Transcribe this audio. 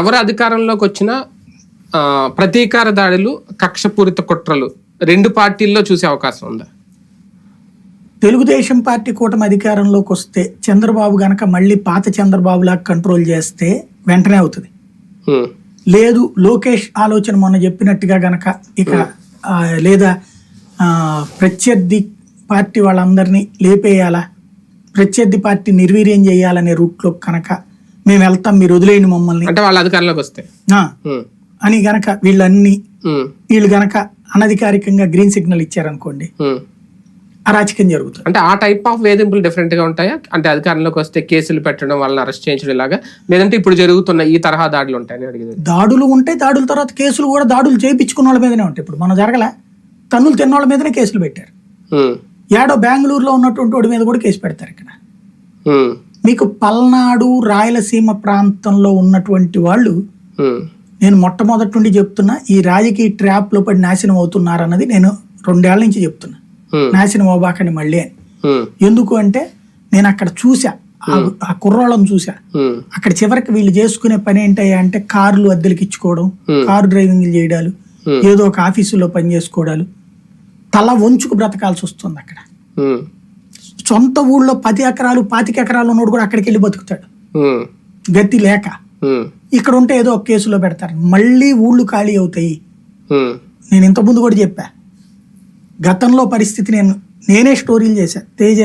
ఎవరు అధికారంలోకి వచ్చినా ప్రతీకార దాడులు కక్షపూరిత కుట్రలు రెండు పార్టీల్లో చూసే అవకాశం ఉందా. తెలుగుదేశం పార్టీ కూటమి అధికారంలోకి వస్తే చంద్రబాబు గనక మళ్ళీ పాత చంద్రబాబులా కంట్రోల్ చేస్తే వెంటనే అవుతుంది. లేదు లోకేష్ ఆలోచన మొన్న చెప్పినట్టుగా గనక ఇక లేదా ప్రత్యర్థి పార్టీ వాళ్ళందరినీ లేపేయాలా? ప్రత్యర్థి పార్టీ నిర్వీర్యం చేయాలనే రూట్లో కనుక మేము వెళ్తాం మీరు వదిలేయండి మమ్మల్ని. అంటే వాళ్ళ అధికారంలోకి వస్తే. అని గనక వీళ్ళన్ని వీళ్ళు గనక అనధికారికంగా గ్రీన్ సిగ్నల్ ఇచ్చారనుకోండి. అరాచకం జరుగుతుంది. అంటే ఆ టైప్ ఆఫ్ వేధింపులు డిఫరెంట్గా ఉంటాయా? అంటే అధికారంలోకి వస్తే కేసులు పెట్టడం వాళ్ళని అరెస్ట్ చేయించడం ఇలాగా? లేదంటే ఇప్పుడు జరుగుతున్న ఈ తరహా దాడులు ఉంటాయని అడిగేది? దాడులు ఉంటాయి దాడుల తర్వాత కేసులు కూడా దాడులు చేయించుకున్న వాళ్ళ మీదనే ఉంటాయి. ఇప్పుడు మన జరగలే. తన్నులు తిన్న వాళ్ళ మీదనే కేసులు పెట్టారు. ఏడో బెంగళూరులో ఉన్నటువంటి వాడి మీద కూడా కేసు పెడతారు ఇక్కడ. మీకు పల్నాడు రాయలసీమ ప్రాంతంలో ఉన్నటువంటి వాళ్ళు నేను మొట్టమొదటి నుండి చెప్తున్నా ఈ రాజకీయ ట్రాప్లో పడి నాశనం అవుతున్నారన్నది నేను రెండేళ్ళ నుంచి చెప్తున్నా. నాశనం అవ్వబాకండి మళ్ళీ అని. ఎందుకు అంటే నేను అక్కడ చూసా ఆ- కుర్రోళ్ళని చూసా అక్కడ చివరికి వీళ్ళు చేసుకునే పని ఏంటయ్యా అంటే కార్లు అద్దెలకి ఇచ్చుకోవడం కారు డ్రైవింగ్ చేయడాలు. ఏదో ఒక ఆఫీసులో పని చేసుకోవడాలు. తల వంచుకు బ్రతకాల్సి వస్తుంది అక్కడ. సొంత ఊళ్ళో పది ఎకరాలు పాతిక ఎకరాలు ఉన్నోడు కూడా అక్కడికి వెళ్ళి బతుకుతాడు. గతి లేక. ఇక్కడ ఉంటే ఏదో ఒక కేసులో పెడతారు. మళ్ళీ ఊళ్ళు ఖాళీ అవుతాయి. నేను ఇంతకుముందు కూడా చెప్పా. గతంలో పరిస్థితి నేను నేనే స్టోరీలు చేశా. తేజ